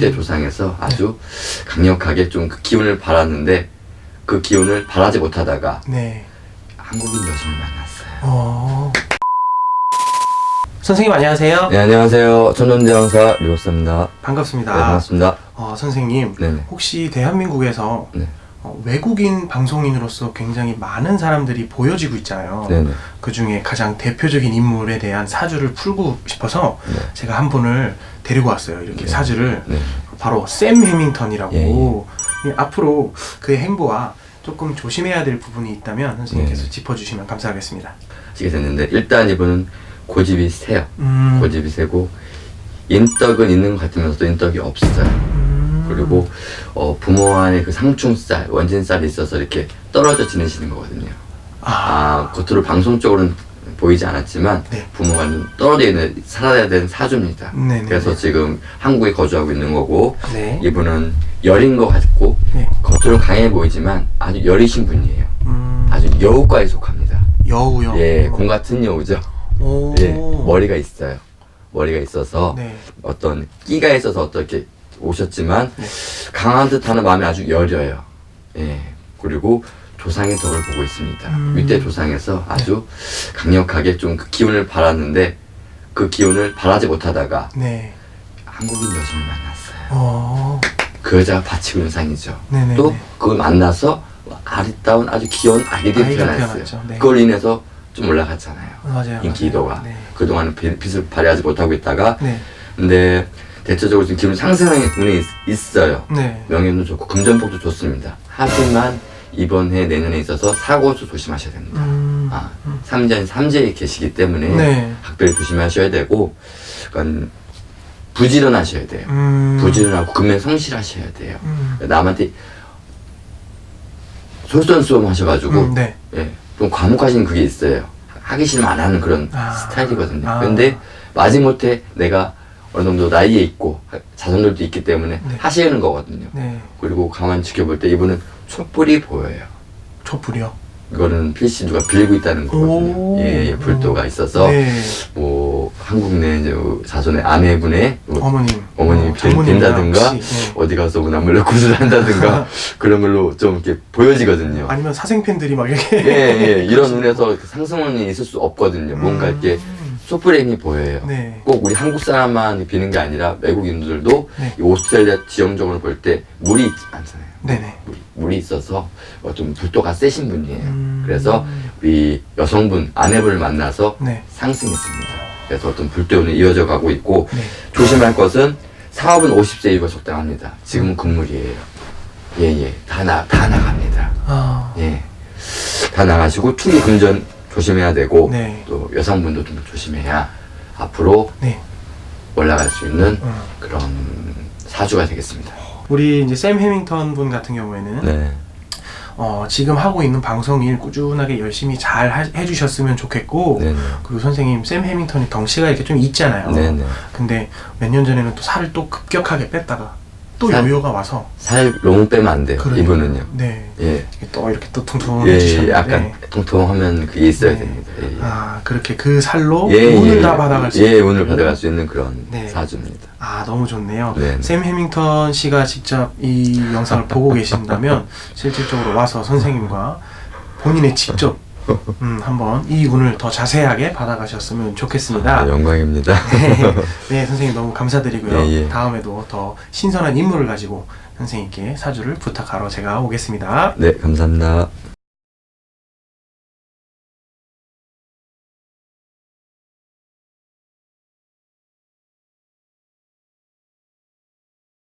때 조상에서 아주 강력하게 좀 그 기운을 바랐는데 그 기운을 바라지 못하다가 네. 한국인 여성을 만났어요. 어. 선생님 안녕하세요. 네 안녕하세요. 천연대왕사 류호사입니다. 네 반갑습니다. 반갑습니다. 어, 선생님 네네. 혹시 대한민국에서 네. 어, 외국인 방송인으로서 굉장히 많은 사람들이 보여지고 있잖아요. 네네. 그 중에 가장 대표적인 인물에 대한 사주를 풀고 싶어서 네. 제가 한 분을 데리고 왔어요. 이렇게 네. 사주를 네. 바로 샘 해밍턴이라고 예, 예, 앞으로 그의 행보와 조금 조심해야 될 부분이 있다면 선생님께서 네. 짚어주시면 감사하겠습니다. 하시게 됐는데 일단 이분은 고집이 세요. 음. 고집이 세고 인덕은 있는 것 같으면서도 인덕이 없어요. 음. 그리고 어, 부모 안에 그 상충살, 원진살이 있어서 이렇게 떨어져 지내시는 거거든요. 아, 아, 겉으로 방송적으로는 보이지 않았지만 네. 부모가 좀 떨어져 있는 살아야 되는 사주입니다. 네네. 그래서 지금 한국에 거주하고 있는 거고 네. 이분은 여린 것 같고 네. 겉으로는 강해 보이지만 아주 여리신 분이에요. 음. 아주 여우과에 속합니다. 여우요. 예, 공 같은 여우죠. 오. 예, 머리가 있어요. 머리가 있어서 네. 어떤 끼가 있어서 어떻게 오셨지만 네. 강한 듯하는 마음이 아주 여려요. 예. 그리고 조상의 덕을 보고 있습니다. 음. 윗대 조상에서 아주 강력하게 좀 그 기운을 바랐는데 그 기운을 바라지 못하다가 네. 한국인 여성을 만났어요. 어. 그 여자가 바치고 현상이죠. 네네. 또 그걸 만나서 아리따운 아주 귀여운 아기들이 태어났어요. 네. 그걸 인해서 좀 올라갔잖아요. 맞아요. 인기도가. 네. 그동안은 빛- 빛을 발휘하지 못하고 있다가 네. 근데 대체적으로 지금 기분 있- 있어요. 네. 명예도 좋고 금전복도 좋습니다. 하지만 이번 해 내년에 있어서 사고도 조심하셔야 됩니다. 음. 아, 삼자인 삼재에 계시기 때문에 네. 각별히 조심하셔야 되고, 그러니까 부지런하셔야 돼요. 음. 부지런하고 금연 성실하셔야 돼요. 음. 남한테 솔선수범 하셔가지고 음, 네. 예, 좀 과묵하신 그게 있어요. 하기 싫으면 안 하는 그런 아. 스타일이거든요. 아. 근데 마지못해 내가 어느 정도 나이에 있고 자손들도 있기 때문에 네. 하시는 거거든요. 네. 그리고 가만히 지켜볼 때 이분은 촛불이 보여요. 촛불이요. 이거는 필시 누가 빌고 있다는 거거든요. 오. 예, 예, 불도가 있어서 네. 뭐 한국 내 이제 자손의 아내분의 뭐 어머님. 어머님이 어, 빈- 빈다든가 네. 어디 가서 뭐 남물로 구슬을 한다든가 그런 걸로 좀 이렇게 보여지거든요. 아니면 사생팬들이 막 이렇게. 예, 예, 이런 눈에서 상승원이 있을 수 없거든요. 뭔가 이렇게 음. 힘이 보여요. 네. 꼭 우리 한국 사람만 비는 게 아니라 외국인들도 네. 이 오스트레일리아 지형적으로 볼 때 물이 있지 않잖아요. 네네. 물, 물이 있어서 어, 좀 불도가 세신 분이에요. 음. 그래서 우리 여성분, 아내분을 만나서 네. 상승했습니다. 그래서 어떤 불도는 이어져 가고 있고 네. 조심할 것은 사업은 50세 이후가 적당합니다. 지금은 금물이에요. 예, 예. 다 나, 다 나갑니다. 아. 예. 다 나가시고 투기 금전 조심해야 되고 네. 또 여성분도 좀 조심해야 앞으로 네. 올라갈 수 있는 음. 그런 사주가 되겠습니다. 우리 이제 샘 해밍턴 분 같은 경우에는 네. 어, 지금 하고 있는 방송 일 꾸준하게 열심히 잘 하- 해주셨으면 좋겠고 네네. 그리고 선생님 샘 해밍턴이 덩치가 이렇게 좀 있잖아요. 네네. 근데 몇 년 전에는 또 살을 또 급격하게 뺐다가 또 살- 요요가 와서 살 너무 빼면 안 돼요. 그러니까. 이분은요. 네 예. 또 이렇게 또 예, 퉁퉁해지셨는데 예, 약간 통통하면 그게 있어야 네. 됩니다. 예, 예. 아 그렇게 그 살로 예, 운을 예, 다 받아갈 수 예, 있는 오늘 받아갈 수 있는 그런 네. 사주입니다. 아 너무 좋네요. 네. 샘 해밍턴 씨가 직접 이 영상을 보고 계신다면 실질적으로 와서 선생님과 본인의 직접 음, 한번 이 운을 더 자세하게 받아가셨으면 좋겠습니다. 아, 영광입니다. 네, 선생님 너무 감사드리고요. 예, 예. 다음에도 더 신선한 인물을 가지고 선생님께 사주를 부탁하러 제가 오겠습니다. 네, 감사합니다.